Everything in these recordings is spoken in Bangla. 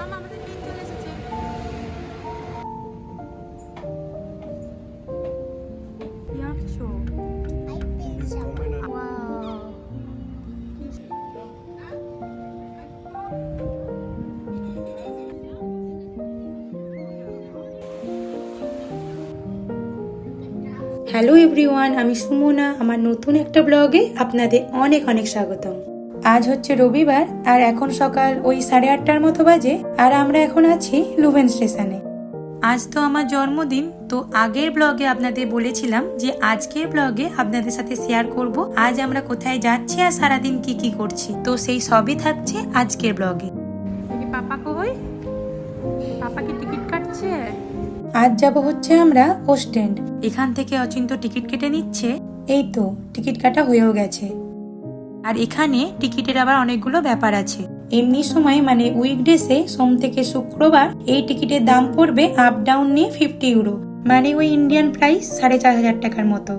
মামা আমাদের ট্রেন চলে এসেছে। কি আঁকছো? ওয়াও হ্যালো এভরিওয়ান আমি সুমনা আমার নতুন একটা ব্লগে আপনাদের অনেক অনেক স্বাগতম। আজ হচ্ছে রবিবার আর এখন সকাল ওই সাড়ে আটটার মতো বাজে আর আমরা এখন আছি লুভেন স্টেশনে। আজ তো আমার জন্মদিন তো আগের ব্লগে আপনাদের বলেছিলাম যে আজকের ব্লগে আপনাদের সাথে শেয়ার করব আজ আমরা কোথায় যাচ্ছি আর সারাদিন কি কি করছি তো সেই সবই থাকছে আজকের ব্লগে। পাপা কই? পাপা কি টিকিট কাটছে? আজ যাব হচ্ছে আমরা ওস্টেন্ড এখান থেকে অচিন্ত টিকিট কেটে নিচ্ছে। এই তো টিকিট কাটা হয়েও গেছে। আর এখানে টিকিটের আবার অনেকগুলো ব্যাপার আছে। এমনি সময় মানে উইকডেসে সোম থেকে শুক্রবার এই টিকিটের দাম পড়বে আপ ডাউন নিয়ে ফিফটি ইউরো মানে ওই ইন্ডিয়ান প্রাইস সাড়ে চার হাজার টাকার মতো।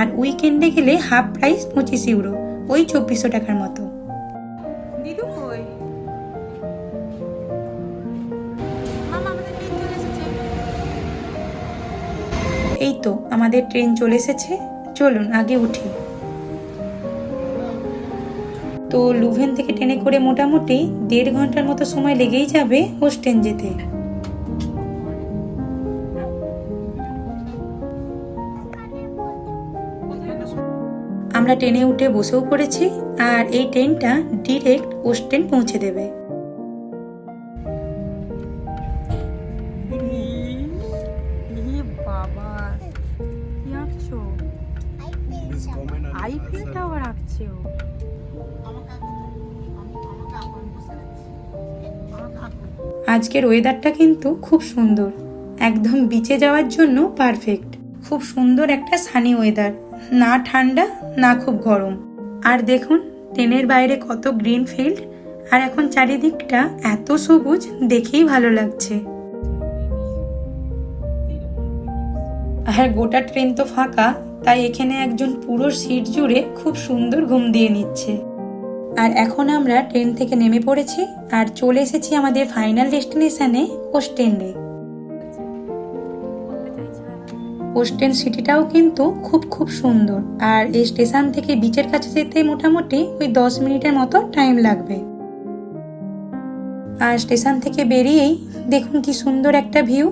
আর উইকেন্ডে গেলে হাফ প্রাইস পঁচিশ ইউরো ওই চব্বিশশো টাকার মতো। দিদু কই? এই তো আমাদের ট্রেন চলে এসেছে। চলুন আগে উঠি। তো লুভেন থেকে ট্রেনে করে মোটামুটি দেড় ঘণ্টার মতো সময় লেগেই যাবে হোস্টেন যেতে। আমরা ট্রেনে উঠে বসেও পড়েছি আর এই ট্রেনটা ডিরেক্ট ওস্টেন পৌঁছে দেবে। বাবা কি আঁকছো? আইফেলটাও আবার আঁকছে? ও আজকের ওয়েদারটা কিন্তু খুব সুন্দর। একদম বিচে যাওয়ার জন্য পারফেক্ট খুব সুন্দর একটা সানি ওয়েদার না ঠান্ডা, না খুব গরম। আর দেখুন, ট্রেনের বাইরে কত গ্রিন ফিল্ড আর এখন চারিদিকটা এত সবুজ, দেখেই ভালো লাগছে। আর গোটা ট্রেন তো ফাঁকা, তাই এখানে একজন পুরো সিট জুড়ে খুব সুন্দর ঘুম দিয়ে নিচ্ছে। আর এখন আমরা ট্রেন থেকে নেমে পড়েছি আর চলে এসেছি আমাদের ফাইনাল ডেস্টিনেশনে ওস্টেন্ডে ওস্টেন সিটিটাও কিন্তু খুব খুব সুন্দর। আর এই স্টেশন থেকে বিচের কাছে যেতে মোটামুটি ওই দশ মিনিটের মতো টাইম লাগবে। আর স্টেশন থেকে বেরিয়েই দেখুন কি সুন্দর একটা ভিউ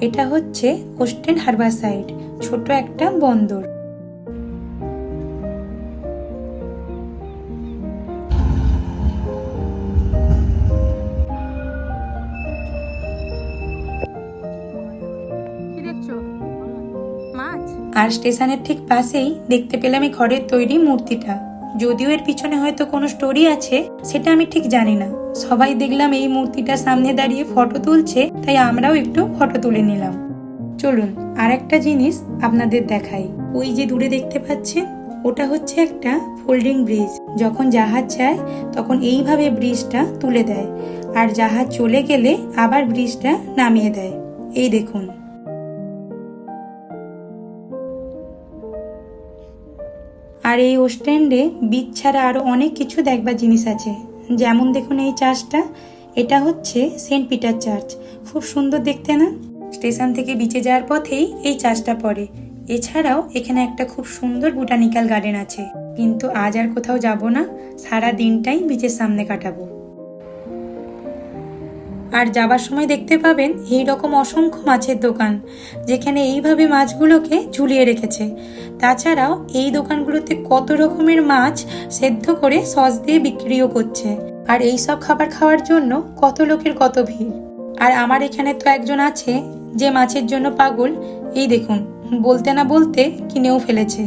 এটা হচ্ছে ওস্টেন হারবার সাইড ছোট একটা বন্দর। আর স্টেশনের ঠিক পাশেই দেখতে পেলাম এই ঘরের তৈরি মূর্তিটা। যদিও এর পিছনে হয়তো কোনো স্টোরি আছে, সেটা আমি ঠিক জানি না। সবাই দেখলাম এই মূর্তিটার সামনে দাঁড়িয়ে ফটো তুলছে, তাই আমরাও একটু ফটো তুলে নিলাম। চলুন আর একটা জিনিস আপনাদের দেখাই। ওই যে দূরে দেখতে পাচ্ছেন, ওটা হচ্ছে একটা ফোল্ডিং ব্রিজ যখন জাহাজ যায়, তখন এইভাবে ব্রিজটা তুলে দেয়। আর জাহাজ চলে গেলে আবার ব্রিজটা নামিয়ে দেয়। এই দেখুন। আর এই ওস্ট্যান্ডে বীজ ছাড়া আরও অনেক কিছু দেখবার জিনিস আছে। যেমন দেখুন এই চার্চটা এটা হচ্ছে সেন্ট পিটার চার্চ। খুব সুন্দর দেখতে না? স্টেশন থেকে বিচে যাওয়ার পথেই এই চার্চটা পড়ে। এছাড়াও এখানে একটা খুব সুন্দর বোটানিক্যাল গার্ডেন আছে। কিন্তু আজ আর কোথাও যাব না সারা দিনটাই বিচের সামনে কাটাবো। আর যাবার সময় দেখতে পাবেন এই রকম অসংখ্য মাছের দোকান, যেখানে এইভাবে মাছগুলোকে ঝুলিয়ে রেখেছে। তাছাড়াও এই দোকানগুলোতে কত রকমের মাছ সেদ্ধ করে সস দিয়ে বিক্রিও করছে। আর এই সব খাবার খাওয়ার জন্য কত লোকের কত ভিড়। আর আমার এখানে তো একজন আছে, যে মাছের জন্য পাগল। এই দেখুন, বলতে না বলতে কিনেও ফেলেছে।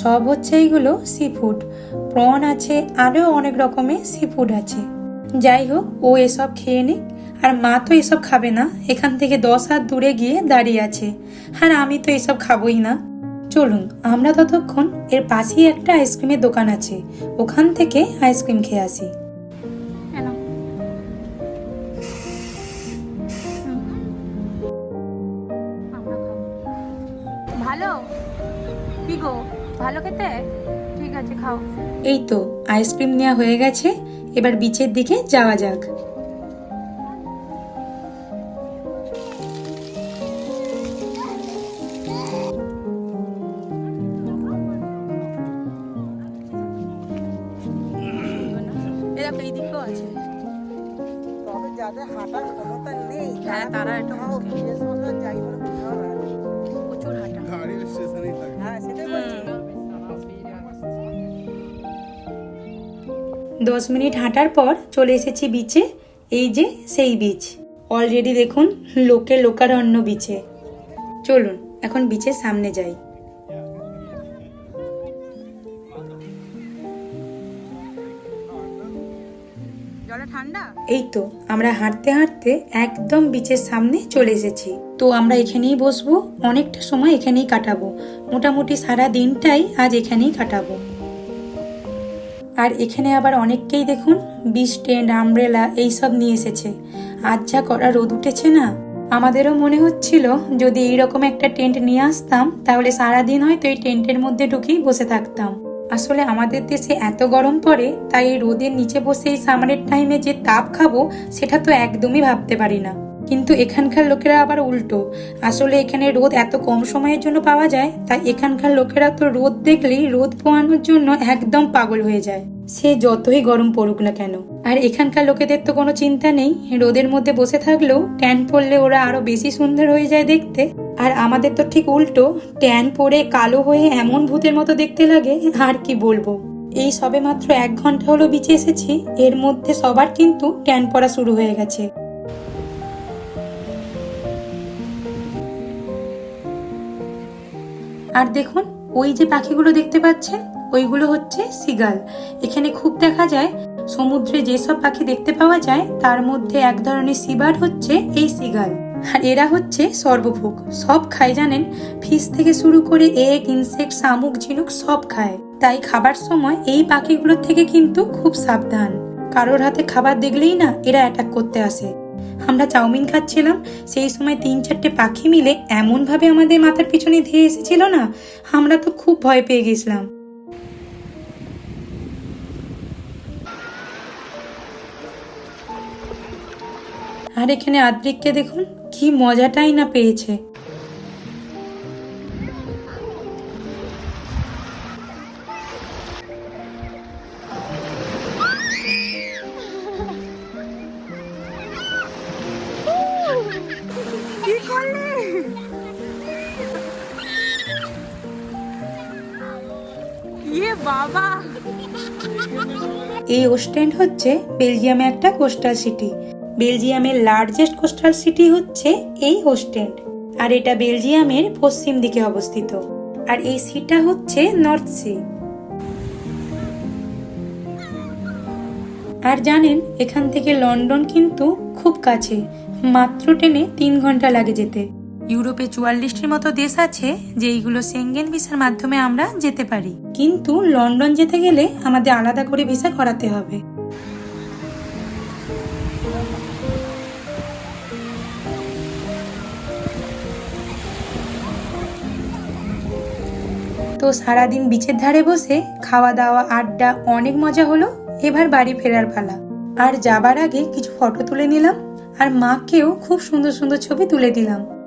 সব হচ্ছে এইগুলো সি ফুড প্রন আছে, আরও অনেক রকমের সি ফুড আছে। যাই হোক ও এসব খেয়ে নিক। আর মা তো এসব খাবে না। এখান থেকে দশ হাত দূরে গিয়ে দাঁড়িয়ে আছে। আর আমি তো এসব খাবোই না। চলুন আমরা ততক্ষণ এর পাশেই একটা আইসক্রিমের দোকান আছে। ওখান থেকে আইসক্রিম খেয়ে আসি। ভালো? কি গো? ভালো খেতে? ঠিক আছে খাও। এই তো আইসক্রিম নেওয়া হয়ে গেছে। এবার বিচের দিকে যাওয়া যাক যাদের হাঁটার ক্ষমতা নেই হ্যাঁ, তারা একটু কোথাও মুশকিল। যাই বলে দশ মিনিট হাঁটার পর চলে এসেছি বিচে এই যে সেই বিচ অলরেডি দেখুন লোকে লোকারণ্য বিচে চলুন এখন বিচের সামনে যাই। ঠান্ডা? এই তো আমরা হাঁটতে হাঁটতে একদম বিচের সামনে চলে এসেছি। তো আমরা এখানেই বসবো অনেকটা সময় এখানেই কাটাবো। মোটামুটি সারা দিনটাই আজ এখানেই কাটাবো। আর এখানে আবার অনেককেই দেখুন বিচ টেন্ট, আমব্রেলা এইসব নিয়ে এসেছে। আজ যা করা রোদ উঠেছে না? আমাদেরও মনে হচ্ছিল যদি এইরকম একটা টেন্ট নিয়ে আসতাম, তাহলে সারাদিন হয়তো এই টেন্টের মধ্যে ঢুকেই বসে থাকতাম। আসলে আমাদের দেশে এত গরম পড়ে, তাই রোদের নিচে বসে এই সামারের টাইমে যে তাপ খাব, সেটা তো একদমই ভাবতে পারি না। কিন্তু এখানকার লোকেরা আবার উল্টো। আসলে এখানে রোদ এত কম সময়ের জন্য পাওয়া যায়, তাই এখানকার লোকেরা তো রোদ দেখলেই রোদ পোয়ানোর জন্য একদম পাগল হয়ে যায়। সে যতই গরম পড়ুক না কেন। আর এখানকার লোকেদের তো কোনো চিন্তা নেই, রোদের মধ্যে বসে থাকলেও ট্যান পড়লে ওরা আরও বেশি সুন্দর হয়ে যায় দেখতে। আর আমাদের তো ঠিক উল্টো, ট্যান পরে কালো হয়ে এমন ভূতের মতো দেখতে লাগে, আর কি বলব। এই সবে মাত্র এক ঘণ্টা হলো বিচে এসেছি, এর মধ্যে সবার কিন্তু ট্যান পড়া শুরু হয়ে গেছে। আর দেখুন, ওই যে পাখিগুলো দেখতে পাচ্ছেন, ওইগুলো হচ্ছে সিগাল। এখানে খুব দেখা যায়, সমুদ্রে যেসব পাখি দেখতে পাওয়া যায়, তার মধ্যে এক ধরনের সিবার্ড হচ্ছে এই সিগাল। আর এরা হচ্ছে সর্বভোগ। সব খায় জানেন ফিশ থেকে শুরু করে এগ, ইনসেক্ট, শামুক, ঝিনুক সব খায়। তাই খাবার সময় এই পাখিগুলোর থেকে কিন্তু খুব সাবধান। কারোর হাতে খাবার দেখলেই না এরা অ্যাটাক করতে আসে। আমরা চাউমিন খাচ্ছিলাম, সেই সময় তিন চারটে পাখি মিলে এমনভাবে আমাদের মাথার পিছনে ধেয়ে এসেছিল না, আমরা তো খুব ভয় পেয়ে গেছিলাম। আর এখানে আদ্রিককে দেখুন, কি মজাটাই না পেয়েছে। এই ওস্টেন্ড হচ্ছে বেলজিয়ামে একটা কোস্টাল সিটি। বেলজিয়ামের লার্জেস্ট কোস্টাল সিটি হচ্ছে এই ওস্টেন্ড আর এটা বেলজিয়ামের পশ্চিম দিকে অবস্থিত। আর এই সিটা হচ্ছে নর্থ সি। আর জানেন, এখান থেকে লন্ডন কিন্তু খুব কাছে, মাত্র ট্রেনে তিন ঘণ্টা লাগে যেতে। ইউরোপে চুয়াল্লিশটির মতো দেশ আছে যেইগুলো সেঙ্গেন ভিসার মাধ্যমে আমরা যেতে পারি। কিন্তু লন্ডন যেতে গেলে আমাদের আলাদা করে ভিসা করাতে হবে। তো সারাদিন বিচের ধারে বসে খাওয়া দাওয়া, আড্ডা, অনেক মজা হলো। এবার বাড়ি ফেরার পালা। আর যাবার আগে কিছু ফটো তুলে নিলাম। আর মাকেও খুব সুন্দর সুন্দর ছবি তুলে দিলাম।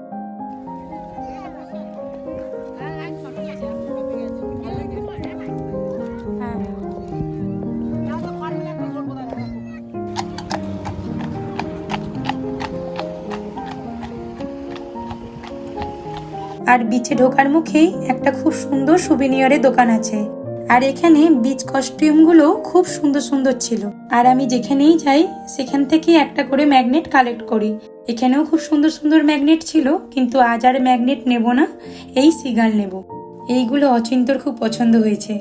আর বিচে ঢোকার মুখেই একটা খুব সুন্দর সুবিনিয়রের দোকান আছে। আর এখানে বিচ কস্টিউমগুলো খুব সুন্দর সুন্দর ছিল। আর আমি যেখানেই যাই, সেখান থেকে একটা করে ম্যাগনেট কালেক্ট করি। এখানেও খুব সুন্দর সুন্দর ম্যাগনেট ছিল, কিন্তু আজ আর ম্যাগনেট নেব না, এই সিগাল নেব। এইগুলো অচিন্তর খুব পছন্দ হয়েছে।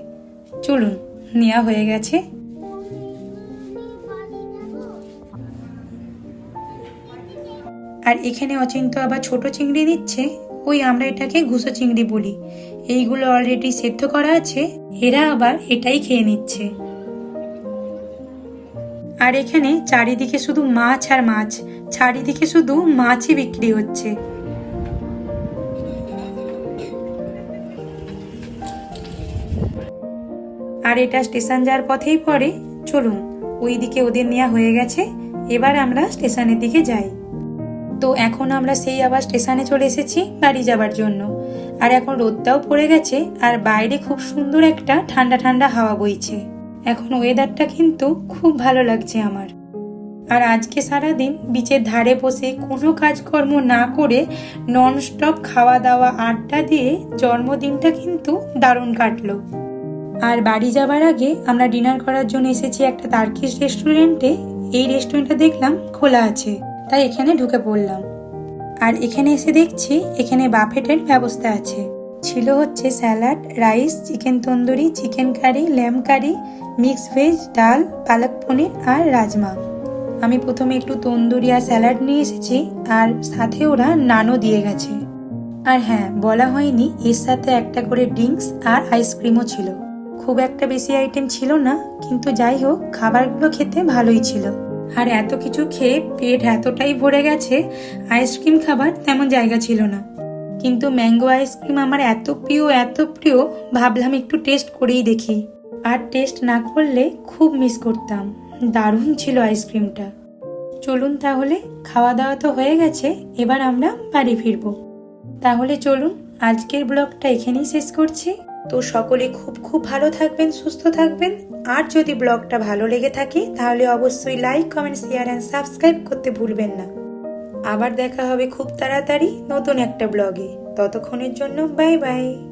চলুন নেওয়া হয়ে গেছে। আর এখানে অচিন্ত আবার ছোট চিংড়ি দিচ্ছে ওই আমরা এটাকে ঘুষো চিংড়ি বলি। এইগুলো অলরেডি সেদ্ধ করা আছে, এরা আবার এটাই খেয়ে নিচ্ছে। আর এখানে চারিদিকে শুধু মাছ আর মাছ, চারিদিকে শুধু মাছই বিক্রি হচ্ছে। আর এটা স্টেশন যাওয়ার পথেই পড়ে। চলুন ওই দিকে ওদের নেওয়া হয়ে গেছে, এবার আমরা স্টেশনের দিকে যাই। তো এখন আমরা সেই আবার স্টেশনে চলে এসেছি বাড়ি যাবার জন্য। আর এখন রোদটাও পড়ে গেছে আর বাইরে খুব সুন্দর একটা ঠান্ডা ঠান্ডা হাওয়া বইছে। এখন ওয়েদারটা কিন্তু খুব ভালো লাগছে আমার। আর আজকে সারাদিন বিচের ধারে বসে কোনো কাজকর্ম না করে ননস্টপ খাওয়া দাওয়া আড্ডা দিয়ে জন্মদিনটা কিন্তু দারুণ কাটলো। আর বাড়ি যাবার আগে আমরা ডিনার করার জন্য এসেছি একটা তার্কিশ রেস্টুরেন্টে এই রেস্টুরেন্টটা দেখলাম খোলা আছে। তাই এখানে ঢুকে পড়লাম। আর এখানে এসে দেখছি এখানে বাফেটের ব্যবস্থা আছে। ছিল হচ্ছে salad, rice, chicken tandoori, chicken curry, lamb curry mix veg, ডাল, পালক পনির আর রাজমা। আমি প্রথমে একটু তন্দুরি আর স্যালাড নিয়ে এসেছি আর সাথে ওরা নানও দিয়ে গেছে। আর হ্যাঁ বলা হয়নি এর সাথে একটা করে ড্রিঙ্কস আর আইসক্রিমও ছিল। খুব একটা বেশি আইটেম ছিল না, কিন্তু যাই হোক, খাবারগুলো খেতে ভালোই ছিল। আর এত কিছু খেয়ে পেট এতটাই ভরে গেছে, আইসক্রিম খাবার তেমন জায়গা ছিল না। কিন্তু ম্যাঙ্গো আইসক্রিম আমার এত প্রিয় এত প্রিয়, ভাবলাম একটু টেস্ট করেই দেখি। আর টেস্ট না করলে খুব মিস করতাম। দারুণ ছিল আইসক্রিমটা। চলুন তাহলে খাওয়া দাওয়া তো হয়ে গেছে, এবার আমরা বাড়ি ফিরবো। তাহলে চলুন, আজকের ব্লগটা এখানেই শেষ করছি। তো সকলে খুব খুব ভালো থাকবেন, সুস্থ থাকবেন। আর যদি ব্লগটা ভালো লেগে থাকে, তাহলে অবশ্যই like comment share and subscribe করতে ভুলবেন না। আবার দেখা হবে খুব তাড়াতাড়ি নতুন একটা ব্লগে। ততক্ষণের জন্য বাই বাই